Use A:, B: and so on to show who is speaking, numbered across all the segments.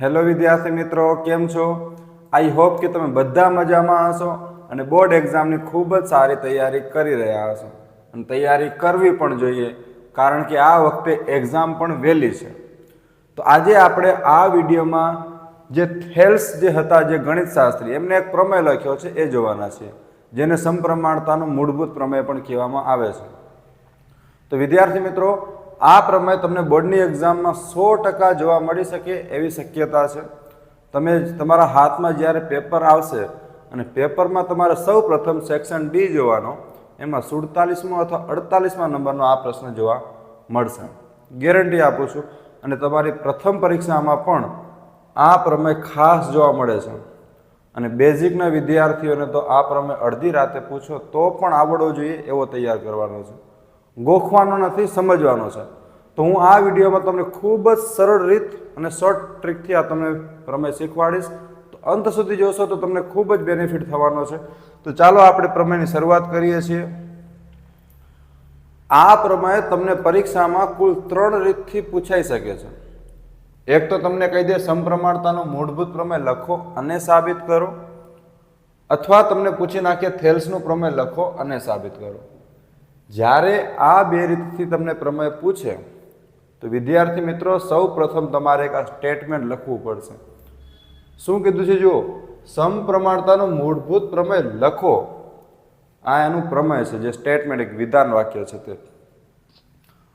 A: Hello વિદ્યાર્થી મિત્રો, કેમ છો? આઈ હોપ કે તમે બધા મજામાં હશો અને બોર્ડ એક્ઝામની ખૂબ જ સારી તૈયારી કરી રહ્યા હશો. અને તૈયારી કરવી પણ જોઈએ, કારણ કે આ વખતે એક્ઝામ પણ વહેલી છે. તો આજે આપણે આ વિડીયોમાં જે થેલ્સ જે હતા જે ગણિત શાસ્ત્રી એમને એક પ્રમેય લખ્યો છે, એ જોવાના છે. જેને સમપ્રમાણતાનો મૂળભૂત પ્રમેય પણ કહેવામાં આવે છે. તો વિદ્યાર્થી મિત્રો આ પ્રમેય તમને બોર્ડની એક્ઝામમાં સો ટકા જોવા મળી શકે એવી શક્યતા છે. તમે તમારા હાથમાં જ્યારે પેપર આવશે અને પેપરમાં તમારે સૌ પ્રથમ સેક્શન ડી જોવાનો, એમાં સુડતાલીસમો અથવા અડતાલીસમાં નંબરનો આ પ્રશ્ન જોવા મળશે. ગેરંટી આપું છું અને તમારી પ્રથમ પરીક્ષામાં પણ આ પ્રમેય ખાસ જોવા મળે છે. અને બેઝિકના વિદ્યાર્થીઓને તો આ પ્રમેય અડધી રાતે પૂછો તો પણ આવડવો જોઈએ એવો તૈયાર કરવાનો છે. ગોખવાનો નથી, સમજવાનો છે. તો હું આ વિડીયોમાં તમને ખૂબ જ સરળ રીત અને શોર્ટ ટ્રીકથી આ તમને પ્રમેય શીખવાડીશ. તો અંત સુધી જોશો તો તમને ખૂબ જ બેનિફિટ થવાનો છે. તો ચાલો આપણે પ્રમેયની શરૂઆત કરીએ છીએ. આ પ્રમેય તમને પરીક્ષામાં કુલ ત્રણ રીતથી પૂછાઈ શકે છે. એક તો તમને કહી દે સમપ્રમાણતાનો મૂળભૂત પ્રમેય લખો અને સાબિત કરો. અથવા તમને પૂછી નાખે, થેલ્સનું પ્રમેય લખો અને સાબિત કરો. જ્યારે આ બે રીતથી તમને પ્રમેય પૂછે, તો વિદ્યાર્થી મિત્રો સૌ પ્રથમ તમારે એક આ સ્ટેટમેન્ટ લખવું પડશે. શું કીધું છે? જુઓ, સમપ્રમાણતાનો મૂળભૂત પ્રમેય લખો. આ એનું પ્રમેય છે, જે સ્ટેટમેન્ટ એક વિધાન વાક્ય છે તે.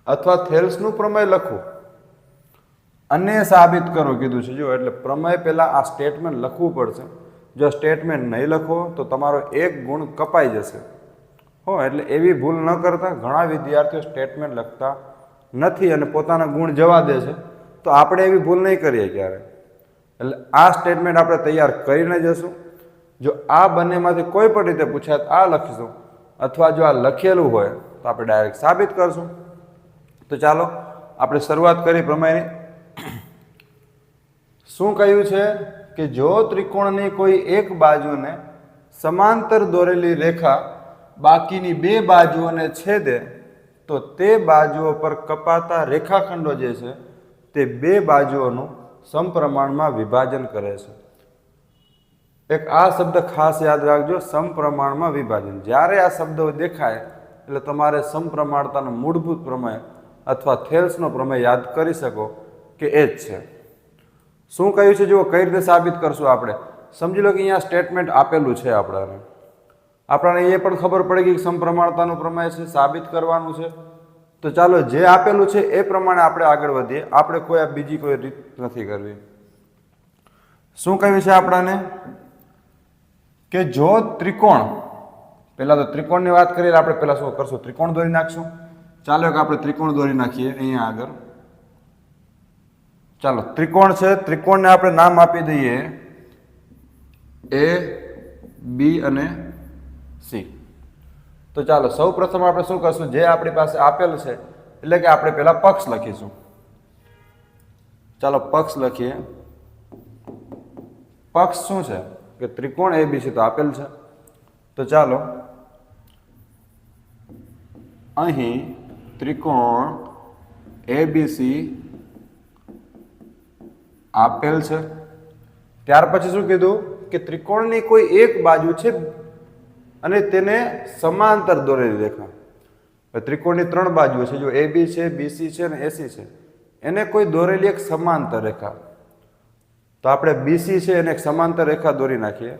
A: અથવા થેલ્સનું પ્રમેય લખો. અને સાબિત કરો, કીધું છે. જો એટલે પ્રમેય પહેલાં આ સ્ટેટમેન્ટ લખવું પડશે. જો સ્ટેટમેન્ટ નહીં લખો, તો તમારો એક ગુણ કપાઈ જશે. હો, એટલે એવી ભૂલ ન કરતા, ઘણા વિદ્યાર્થીઓ સ્ટેટમેન્ટ લખતા નથી અને પોતાના ગુણ જવા દે છે. તો આપણે એવી ભૂલ નહીં કરીએ ક્યારે? એટલે આ સ્ટેટમેન્ટ આપણે તૈયાર કરીને જશું. જો આ બંનેમાંથી કોઈ પણ રીતે પૂછાય આ લખીશું. અથવા જો આ લખેલું હોય તો આપણે ડાયરેક્ટ સાબિત કરશું. તો ચાલો, આપણે શરૂઆત કરી પ્રમાણે. શું કહ્યું છે કે જો ત્રિકોણની કોઈ એક બાજુને સમાંતર દોરેલી રેખા બાકીની બે બાજુઓને છેદે તો તે બાજુઓ પર કપાતા રેખાખંડો જે છે, તે બે બાજુઓનું સમપ્રમાણમાં વિભાજન કરે છે. એક આ શબ્દ ખાસ યાદ રાખજો, સમપ્રમાણમાં વિભાજન. જ્યારે આ શબ્દો દેખાય, એટલે તમારે સમપ્રમાણતાનો મૂળભૂત પ્રમેય અથવા થેલ્સનો પ્રમેય યાદ કરી શકો કે એ જ છે. શું કહ્યું છે? જુઓ, કઈ રીતે સાબિત કરશું આપણે? સમજી લો કે અહીંયા સ્ટેટમેન્ટ આપેલું છે આપણાને. આપણને એ પણ ખબર પડી કે સમપ્રમાણતાનું પ્રમેય છે, સાબિત કરવાનું છે. તો ચાલો, જે આપેલું છે એ પ્રમાણે આપણે આગળ વધીએ. આપણે કોઈ બીજી કોઈ રીત નથી કરવી. શું કહ્યું છે આપણાને? કે જો ત્રિકોણ, પહેલા તો ત્રિકોણની વાત કરીએ આપણે પહેલા શું કરશું? ત્રિકોણ દોરી નાખશું. ચાલો કે આપણે ત્રિકોણ દોરી નાખીએ, અહીંયા આગળ. ચાલો, ત્રિકોણ છે, ત્રિકોણને આપણે નામ આપી દઈએ. એ, બી અને સી. તો ચાલો, સૌ પ્રથમ આપણે શું કરશું? જે આપણી પાસે આપેલ છે, એટલે કે આપણે પહેલાં પક્ષ લખીશું. ચાલો, પક્ષ લખીએ. પક્ષ શું છે? કે ત્રિકોણ એબીસી તો આપેલ છે. તો ચાલો, અહીં ત્રિકોણ એબીસી આપેલ છે. ત્યાર પછી શું કીધું? કે ત્રિકોણની કોઈ એક બાજુ છે અને તેને સમાંતર દોરેલી રેખા ત્રિકોણની ત્રણ બાજુઓ છે, જો એ બી છે બીસી છે અને એસી છે, એને કોઈ દોરેલી એક સમાંતર રેખા. તો આપણે બીસી છે, એને એક સમાંતર રેખા દોરી નાખીએ.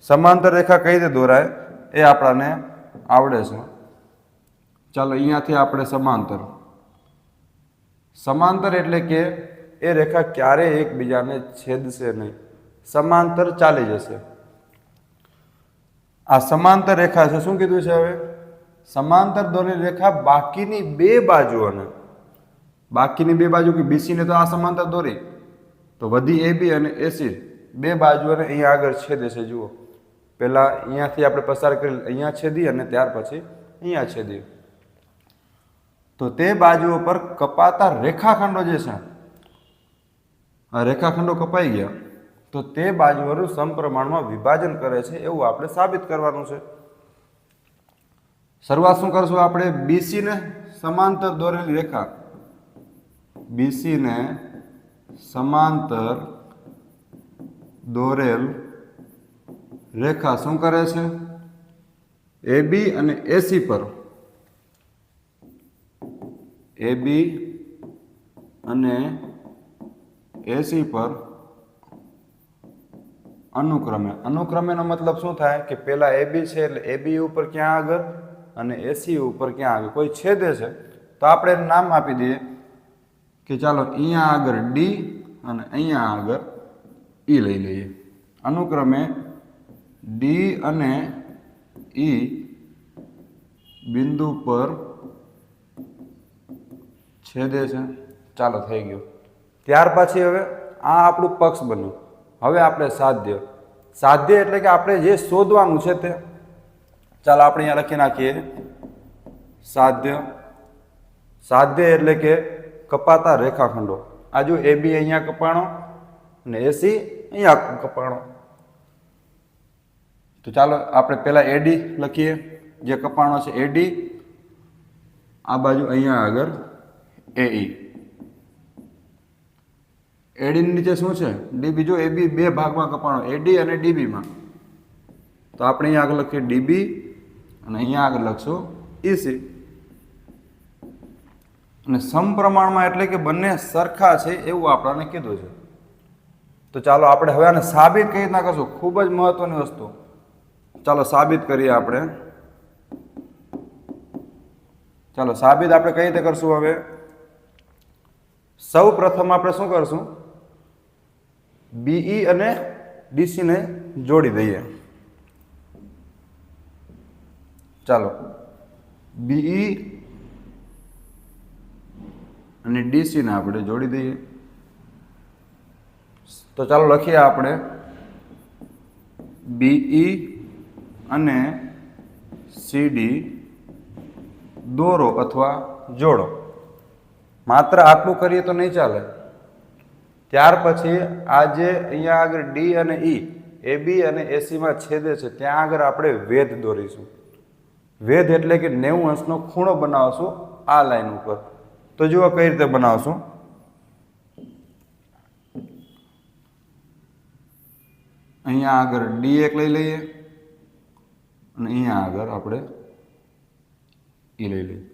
A: સમાંતર રેખા કઈ રીતે દોરાય? એ આપણાને આવડે છે. ચાલો, અહીંયાથી આપણે સમાંતર. સમાંતર એટલે કે એ રેખા ક્યારેય એકબીજાને છેદશે નહીં. સમાંતર ચાલી જશે. આ સમાંતર રેખા છે, શું કીધું છે હવે? સમાંતર દોરેલી રેખા બાકીની બે બાજુઓને. બાકીની બે બાજુ કે બીસીને તો આ સમાંતર દોરી. તો વધી એ બી અને એસી બે બાજુઓને અહીંયા આગળ છેદે છે, જુઓ. પહેલાં અહીંયાથી આપણે પસાર કરી, અહીંયા છેદી અને ત્યાર પછી અહીંયા છેદી. તો તે બાજુઓ પર કપાતા રેખાખંડો જે છે, આ રેખાખંડો કપાઈ ગયા. તો તે બાજુઓનું સમપ્રમાણમાં વિભાજન કરે છે એવું આપણે સાબિત કરવાનું છે. શરૂઆત શું કરશું આપણે? બીસીને સમાંતર દોરેલી રેખા. બીસીને સમાંતર દોરેલ રેખા શું કરે છે? એ બી અને એસી પર. એ બી અને એસી પર અનુક્રમે. અનુક્રમેનો મતલબ શું થાય? કે પહેલાં એ બી છે એટલે એ બી ઉપર ક્યાં આગળ અને એસી ઉપર ક્યાં આગળ. કોઈ છેદે છે તો આપણે નામ આપી દઈએ કે ચાલો અહીંયા આગળ ડી અને અહીંયા આગળ ઈ લઈ લઈએ. અનુક્રમે ડી અને ઈ બિંદુ પર છેદે છે ચાલો થઈ ગયું. ત્યાર પછી હવે આ આપણું પક્ષ બન્યું. હવે આપણે સાધ્ય. સાધ્ય એટલે કે આપણે જે શોધવાનું છે તે. ચાલો આપણે અહીંયા લખી નાખીએ. સાધ્ય. સાધ્ય એટલે કે કપાતા રેખાખંડો. આ જો એ બી અહીંયા કપાણો અને એસી અહીંયા કપાણો. તો ચાલો આપણે પહેલાં એડી લખીએ. જે કપાણો છે એડી આ બાજુ અહીંયા આગળ એઈ એડીની નીચે શું છે? ડીબી જો એબી બે ભાગમાં કપાણો. એડી અને ડીબીમાં તો આપણે અહીંયા આગળ લખીએ ડીબી અને અહીંયા આગળ લખશું ઈસી અને સમપ્રમાણમાં એટલે કે બંને સરખા છે એવું આપણને કીધું છે. તો ચાલો આપણે હવે આને સાબિત કઈ રીતના કરશું? ખૂબ જ મહત્વની વસ્તુ. ચાલો સાબિત કરીએ આપણે. ચાલો સાબિત આપણે કઈ રીતે કરશું હવે? સૌ પ્રથમ આપણે શું કરશું? બીઈ અને ડીસીને જોડી દઈએ. ચાલો. બીઈ અને ડીસીને આપણે જોડી દઈએ. તો ચાલો લખીએ આપણે બીઈ અને સીડી દોરો અથવા જોડો. માત્ર આટલું કરીએ તો નહીં ચાલે. ત્યાર પછી આ જે અહીંયા આગળ ડી અને ઈ, એ બી અને એસીમાં છેદે છે. ત્યાં આગળ આપણે વેદ દોરીશું. વેદ એટલે કે નેવું અંશનો ખૂણો બનાવશું આ લાઈન ઉપર. તો જુઓ કઈ રીતે બનાવશું. અહીંયા આગળ ડી એક લઈ લઈએ અને અહીંયા આગળ આપણે ઈ લઈ લઈએ.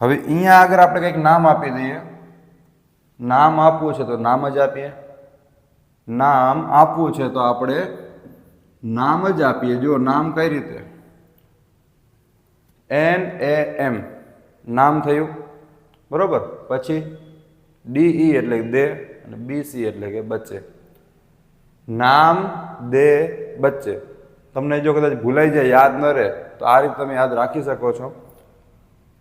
A: હવે અહીંયા આગળ આપણે કંઈક નામ આપી દઈએ. નામ આપવું છે તો નામ જ આપીએ. નામ આપવું છે તો આપણે નામ જ આપીએ. જો નામ કઈ રીતે? એન એ એમ નામ થયું. બરોબર? પછી ડીઈ એટલે કે દે અને બીસી એટલે કે બચ્ચે. નામ, દે, બચ્ચે. તમને જો કદાચ ભૂલાઈ જાય, યાદ ન રહે, તો આ રીતે તમે યાદ રાખી શકો છો.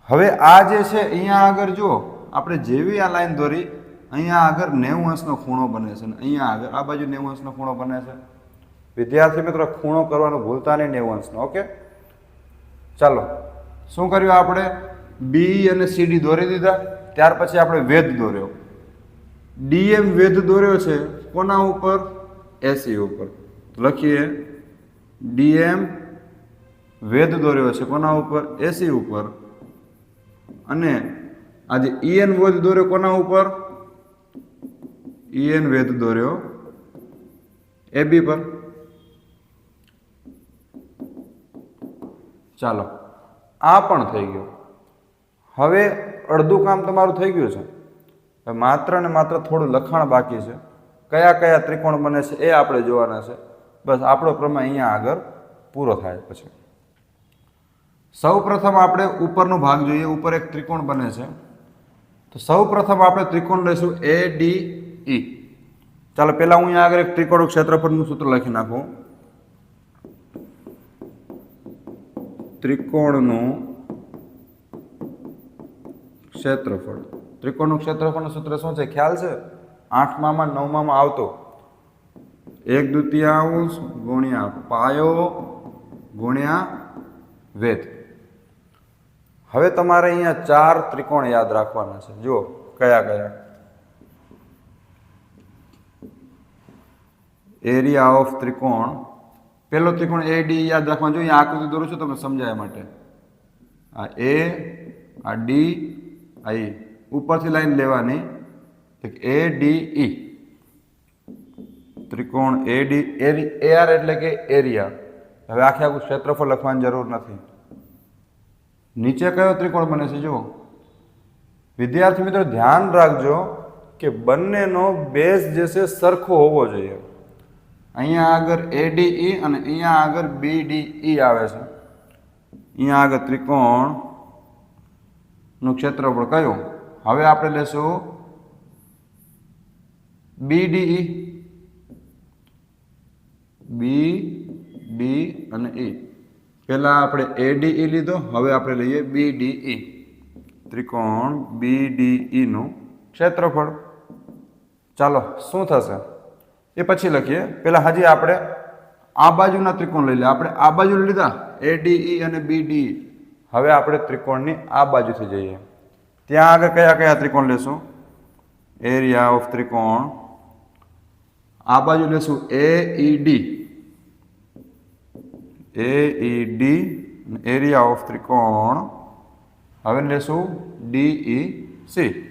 A: હવે આ જે છે, અહીંયા આગળ જુઓ. આપણે જેવી આ લાઈન દોરી અહીંયા આગળ નેવું અંશનો ખૂણો બને છે અને અહીંયા આગળ, આ બાજુ નેવું અંશનો ખૂણો બને છે. વિદ્યાર્થી મિત્રો, ખૂણો કરવાનું ભૂલતા નહીં નેવું અંશનો, ઓકે? ચાલો, શું કર્યું આપણે? બી અને સીડી દોરી દીધા, ત્યાર પછી આપણે વેદ દોર્યો. ડીએમ વેદ દોર્યો છે કોના ઉપર? એસી ઉપર. લખીએ. ડીએમ વેદ દોર્યો છે કોના ઉપર? એસી ઉપર. અને આજે ઈએન વેદ દોર્યો કોના ઉપર? ઈએન વેદ દોર્યો એબી પર ચાલો આ પણ થઈ ગયું. હવે અડધું કામ તમારું થઈ ગયું છે. માત્ર ને માત્ર થોડું લખાણ બાકી છે. કયા કયા ત્રિકોણ બને છે એ આપણે જોવાના છે. બસ આપણો પ્રમેય અહીંયા આગળ પૂરો થાય પછી. સૌ પ્રથમ આપણે ઉપરનો ભાગ જોઈએ. ઉપર એક ત્રિકોણ બને છે. તો સૌ પ્રથમ આપણે ત્રિકોણ લઈશું. A D E. ચાલો પહેલા હું અહીંયા આગળ એક ત્રિકોણ ક્ષેત્રફળનું સૂત્ર લખી નાખું. ત્રિકોણનું ક્ષેત્રફળ. ત્રિકોણનું ક્ષેત્રફળનું સૂત્ર શું છે? ખ્યાલ છે? આઠમામાં, નવમામાં આવતો. એક દ્વિતીયાંશ ગુણ્યા પાયો ગુણ્યા વેદ હવે તમારે અહીંયા ચાર ત્રિકોણ યાદ રાખવાના છે. જુઓ, કયા કયા. એરિયા ઓફ ત્રિકોણ. પહેલો ત્રિકોણ એ ડી યાદ રાખવા જોઈએ. આકૃતિ દોરું છું તમને સમજાય માટે. આ એ આ ડી આ ઈ ઉપરથી લાઈન લેવાની. એ ડી ઈ ત્રિકોણ એડી એરી એઆર એટલે કે એરિયા. હવે આખે આખું ક્ષેત્રફળ લખવાની જરૂર નથી. નીચે કયો ત્રિકોણ બને છે, જુઓ. વિદ્યાર્થી મિત્રો, ધ્યાન રાખજો કે બંનેનો બેઝ જે છે સરખો હોવો જોઈએ. અહીંયા આગળ એડીઈ અને અહીંયા આગળ બીડીઈ આવે છે. અહીંયા આગળ ત્રિકોણનું ક્ષેત્રફળ કયું? હવે આપણે લેશું બીડીઈ બી ડી અને ઈ પહેલા આપણે એડીઈ લીધો, હવે આપણે લઈએ બીડીઈ ત્રિકોણ બીડીઈ નું ક્ષેત્રફળ. ચાલો, શું થશે? એ પછી લખીએ. પહેલાં હજી આપણે આ બાજુના ત્રિકોણ લઈ લે. આપણે આ બાજુ લીધા? એડીઈ અને બી ડી હવે આપણે ત્રિકોણની આ બાજુથી જઈએ. ત્યાં આગળ કયા કયા ત્રિકોણ લેશું? એરિયા ઓફ ત્રિકોણ. આ બાજુ લેશું A E D A E D area of ત્રિકોણ. હવે લેશું ડીઈ સી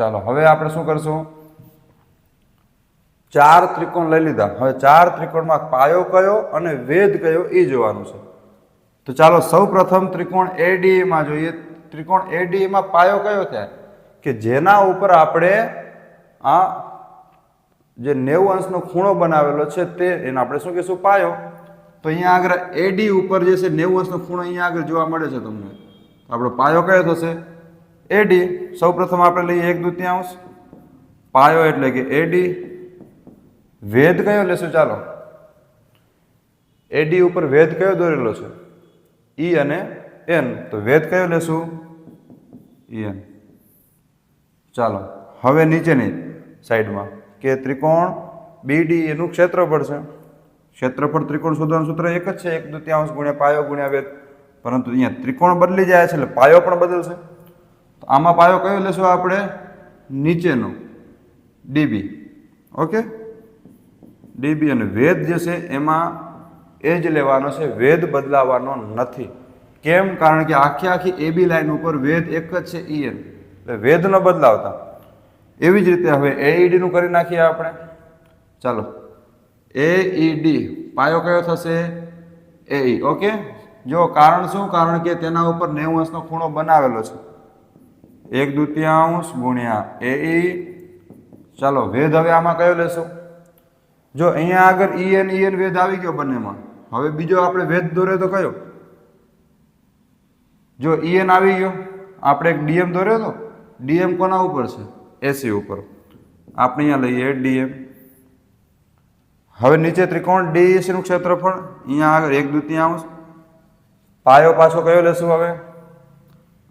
A: ચાલો, હવે આપણે શું કરશું? ચાર ત્રિકોણ લઈ લીધા. હવે ચાર ત્રિકોણમાં પાયો કયો અને વેદ કયો એ જોવાનું છે. તો ચાલો સૌ પ્રથમ ત્રિકોણ એડીએમાં જોઈએ. ત્રિકોણ એડીએમાં પાયો કયો થાય? કે જેના ઉપર આપણે આ જે નેવું અંશનો ખૂણો બનાવેલો છે તે, એને આપણે શું કહીશું? પાયો. તો અહીંયા આગળ એડી ઉપર જે છે નેવું અંશનો ખૂણો અહીંયા આગળ જોવા મળે છે તમને. આપણો પાયો કયો થશે? એડી સૌ પ્રથમ આપણે લઈએ એક દૂતિયાંશ. પાયો એટલે કે એડી વેદ કયો લેશું ચાલો. એડી ઉપર વેદ કયો દોરેલો છે? ઈ અને એન તો વેદ કયો લેશું? ઈ એન ચાલો, હવે નીચેની સાઈડમાં કે ત્રિકોણ બીડી એનું ક્ષેત્રફળ છે. ક્ષેત્રફળ ત્રિકોણ શોધવાનું સૂત્ર એક જ છે, એક દૂતિયાંશ ગુણ્યા પાયો ગુણ્યા વેદ પરંતુ અહીંયા ત્રિકોણ બદલી જાય છે એટલે પાયો પણ બદલશે. તો આમાં પાયો કયો લેશું આપણે? નીચેનો. ડીબી. ઓકે? ડીબી અને વેદ જે છે એમાં એ જ લેવાનો છે, વેદ બદલાવાનો નથી. કેમ? કારણ કે આખી આખી એબી લાઈન ઉપર વેદ એક જ છે, ઈ એન. એટલે વેદ ન બદલાવતા. એવી જ રીતે હવે એઈડીનું કરી નાખીએ આપણે. ચાલો. એઈડી પાયો કયો થશે? એઈ ઓકે? જો કારણ શું? કારણ કે તેના ઉપર નેવું અંશનો ખૂણો બનાવેલો છે. એક દ્વિતીયાંશ ગુણ્યા એઈ ચાલો વેદ હવે આમાં કયો લેશું? જો અહીંયા આગળ ઈ એન ઈ એન વેદ આવી ગયો બંનેમાં. હવે બીજો આપણે વેદ દોરે તો કયો? જો ઈ એન આવી ગયો, આપણે એક ડીએમ દોર્યો તો? ડીએમ કોના ઉપર છે? એસી ઉપર. આપણે અહીંયા લઈએ ડીએમ. હવે નીચે ત્રિકોણ ડીએસી નું ક્ષેત્રફળ, અહીંયા આગળ એક દ્વિતીયાંશ પાયો પાછો કયો લેશું હવે?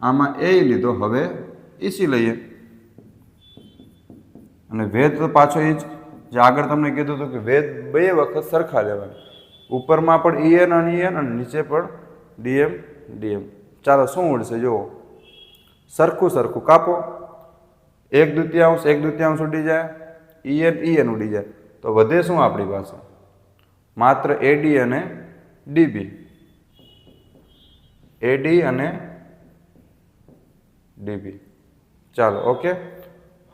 A: આમાં એ લીધો. હવે ઈસી લઈએ અને વેદ તો પાછો એ જ, જે આગળ તમને કીધું હતું કે વેદ બે વખત સરખા લેવાના. ઉપરમાં પણ ઈએન અને ઈએન અને નીચે પણ ડીએમ ડીએમ. ચાલો શું ઉડશે, જુઓ. સરખું સરખું કાપો. એક દ્વિતીયાંશ એક દ્વિતીયાંશ ઉડી જાય. ઈએન ઈએન ઉડી જાય. તો વધે શું આપણી પાસે? માત્ર એડી અને ડીબી. એડી અને ડીબી. ચાલો ઓકે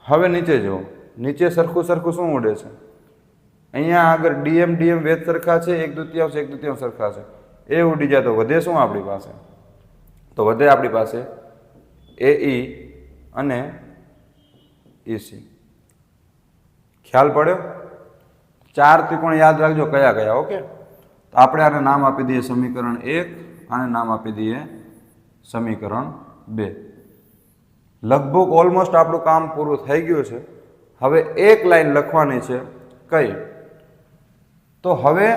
A: હવે નીચે જુઓ. નીચે સરખું સરખું શું ઉડે છે? અહીંયા આગળ ડીએમ ડીએમ વેદ સરખા છે, એક દૂતિયાંશ એક દૂતિયાંશ સરખા છે. એ ઉડી જાય તો વધે શું આપણી પાસે? તો વધે આપણી પાસે એ ઈ અને ઈસી ખ્યાલ પડ્યો? ચાર ત્રિકોણ યાદ રાખજો કયા કયા ઓકે તો આપણે આને નામ આપી દઈએ સમીકરણ એક આને નામ આપી દઈએ સમીકરણ બે. લગભગ ઓલમોસ્ટ આપણું કામ પૂરું થઈ ગયું છે. હવે એક લાઈન લખવાની છે કઈ? તો હવે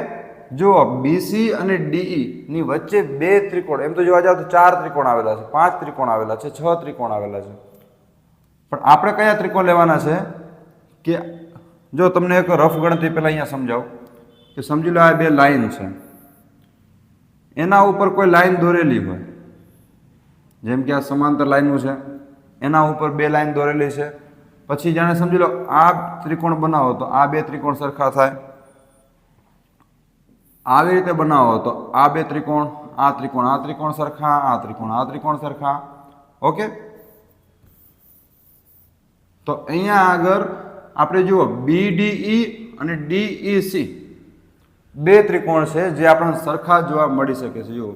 A: જો બીસી અને ડીઈ ની વચ્ચે બે ત્રિકોણ, એમ તો જોવા જાવ તો ચાર ત્રિકોણ આવેલા છે, પાંચ ત્રિકોણ આવેલા છે, છ ત્રિકોણ આવેલા છે. પણ આપણે કયા ત્રિકોણ લેવાના છે? કે જો તમને એક રફ ગણતરી પહેલાં અહીંયા સમજાવું, કે સમજી લો આ બે લાઈન છે. એના ઉપર કોઈ લાઈન દોરેલી હોય, જેમ કે આ સમાંતર લાઈનો છે. એના ઉપર બે લાઈન દોરેલી છે. પછી જાણે સમજી લો, આ ત્રિકોણ બનાવો તો આ બે ત્રિકોણ સરખા થાય. આવી રીતે બનાવો તો આ બે ત્રિકોણ, આ ત્રિકોણ આ ત્રિકોણ સરખા, આ ત્રિકોણ આ ત્રિકોણ સરખા. ઓકે? તો અહીંયા આગળ આપણે જુઓ બીડીઈ અને ડીઈસી બે ત્રિકોણ છે જે આપણને સરખા જોવા મળી શકે છે. જુઓ.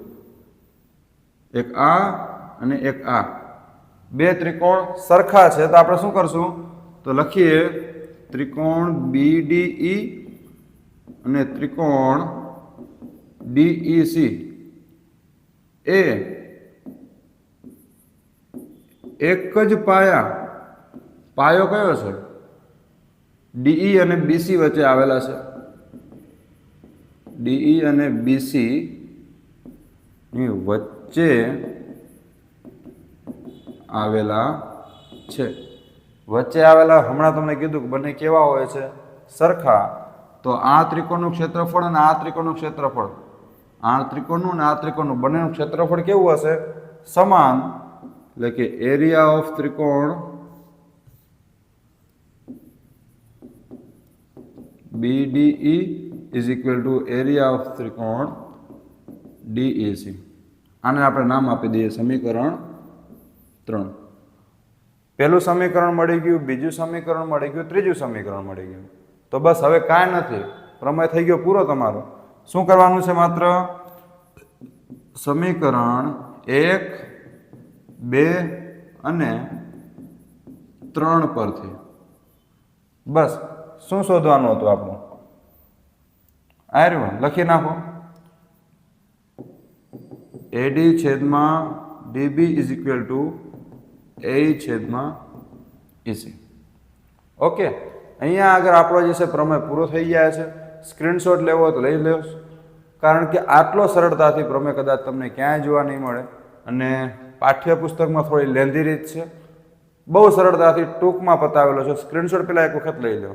A: એક આ અને એક આ. બે ત્રિકોણ સરખા છે, તો આપણે શું કરશું? તો લખીએ ત્રિકોણ બીડીઈ અને ત્રિકોણ ડીઈસી એ એક જ પાયા. પાયો કયો છે? ડીઈ અને બીસી વચ્ચે આવેલા છે. ડીઈ અને બીસી વચ્ચે આવેલા છે. વચ્ચે આવેલા, હમણાં તમને કીધું કે બંને કેવા હોય છે? સરખા. તો આ ત્રિકોણનું ક્ષેત્રફળ અને આ ત્રિકોણનું ક્ષેત્રફળ. આ ત્રિકોણનું અને આ ત્રિકોણનું બંનેનું ક્ષેત્રફળ કેવું હશે? સમાન. એટલે કે એરિયા ઓફ ત્રિકોણ BDE is equal to area of ત્રિકોણ DEC આને આપણે નામ આપી દઈએ, સમીકરણ ત્રણ. પહેલું સમીકરણ મળી ગયું, બીજું સમીકરણ મળી ગયું, ત્રીજું સમીકરણ મળી ગયું. તો બસ હવે કાંઈ નથી. પ્રમેય થઈ ગયો પૂરો તમારો. શું કરવાનું છે માત્ર? સમીકરણ એક, બે અને ત્રણ પરથી. બસ, શું શોધવાનું હતું આપણું? આર્યું લખી નાખો. એડી છેદમાં DB is equal to A છેદમાં ઇસી ઓકે અહીંયા આગળ આપણો જે છે પ્રમેય પૂરો થઈ ગયા છે. સ્ક્રીનશોટ લેવો તો લઈ લો કારણ કે આટલો સરળતાથી પ્રમેય કદાચ તમને ક્યાંય જોવા નહીં મળે. અને પાઠ્યપુસ્તકમાં થોડી લેન્ધી રીત છે. બહુ સરળતાથી ટૂંકમાં પતાવેલો છે. સ્ક્રીનશોટ પહેલાં એક વખત લઈ લો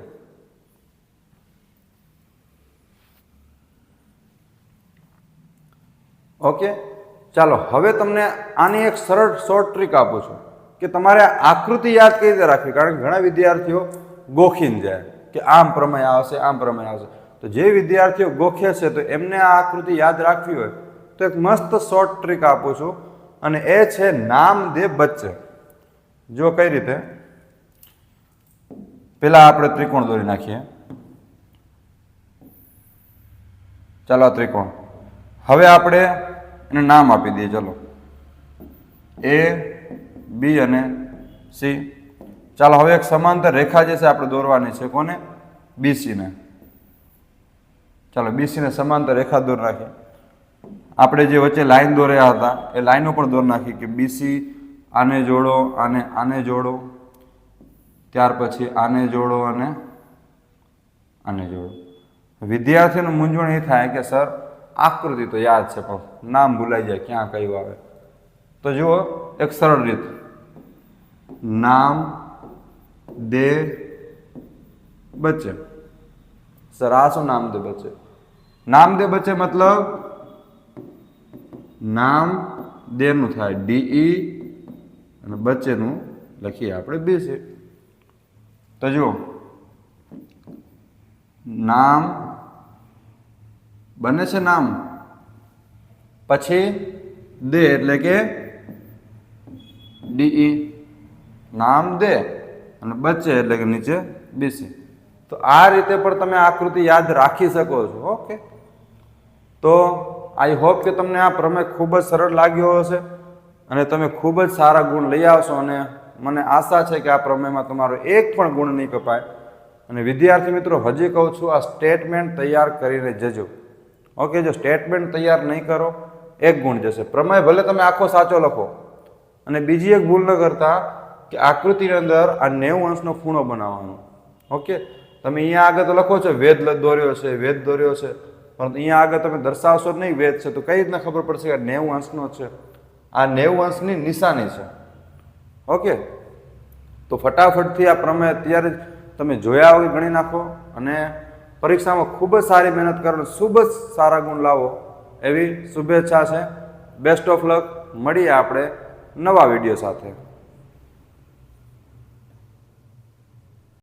A: ઓકે ચાલો, હવે તમને આની એક સરળ શોર્ટ ટ્રીક આપું છું. કે તમારે આકૃતિ યાદ કઈ રીતે રાખવી? કારણ કે ઘણા વિદ્યાર્થીઓ ગોખીને જાય કે આમ પ્રમેય આવશે, આમ પ્રમેય આવશે. તો જે વિદ્યાર્થીઓ ગોખે છે તો એમને આ આકૃતિ યાદ રાખવી હોય તો એક મસ્ત શોર્ટ ટ્રીક આપું છું. અને એ છે નામ દે બચ્ચે. જો કઈ રીતે? પેલા આપણે ત્રિકોણ દોરી નાખીએ. ચાલો ત્રિકોણ. હવે આપણે એને નામ આપી દઈએ. ચલો. એ બી અને સી. ચાલો, હવે એક સમાંતર રેખા જે છે આપણે દોરવાની છે. કોને? બીસીને ચાલો બીસીને સમાંતર રેખા દોર નાખીએ. આપણે જે વચ્ચે લાઈન દોર્યા હતા, એ લાઈનો પણ દોર નાખી કે બીસી આને જોડો, આને આને જોડો. ત્યાર પછી આને જોડો અને આને જોડો. વિદ્યાર્થીનું મૂંઝવણ એ થાય કે, સર, આકૃતિ તો યાદ છે, પણ નામ ભૂલાઈ જાય, ક્યાં કયું આવે? તો જુઓ, એક સરળ રીત. નામ દે બચ્ચે. સર, આ શું નામ દે બચ્ચે? નામ દે બચ્ચે મતલબ નામ દેનું થાય. ડીઈ અને બચ્ચેનું લખીએ આપણે બે છે. તો જુઓ. નામ બને છે નામ. પછી દે એટલે કે ડીઈ, નામ દે અને બચે એટલે કે નીચે બીસી. તો આ રીતે પણ તમે આકૃતિ યાદ રાખી શકો છો. ઓકે? તો આઈ હોપ કે તમને આ પ્રમેય ખૂબ જ સરળ લાગ્યો હશે અને તમે ખૂબ જ સારા ગુણ લઈ આવશો અને મને આશા છે કે આ પ્રમેયમાં તમારો એક પણ ગુણ નહીં કપાય. અને વિદ્યાર્થી મિત્રો, હજી કહું છું, આ સ્ટેટમેન્ટ તૈયાર કરીને જજો. ઓકે, જો સ્ટેટમેન્ટ તૈયાર નહીં કરો, એક ગુણ જશે. પ્રમેય ભલે તમે આખો સાચો લખો અને બીજી એક ભૂલ ન કરતા કે આકૃતિની અંદર આ નેવું અંશનો ખૂણો બનાવવાનો. ઓકે? તમે અહીંયા આગળ તો લખો છો, વેદ દોર્યો છે, વેદ દોર્યો છે. પરંતુ અહીંયા આગળ તમે દર્શાવશો નહીં વેદ છે. તો કઈ રીતના ખબર પડશે કે નેવું અંશનો છે? આ નેવું અંશની નિશાની છે. ઓકે? તો ફટાફટથી આ પ્રમેય અત્યારે તમે જોયા હોય ગણી નાખો અને પરીક્ષામાં ખૂબ જ સારી મહેનત કરો ખૂબ જ સારા ગુણ લાવો. એવી શુભેચ્છા છે. બેસ્ટ ઓફ લક મળીએ આપણે નવા વીડિયો સાથે.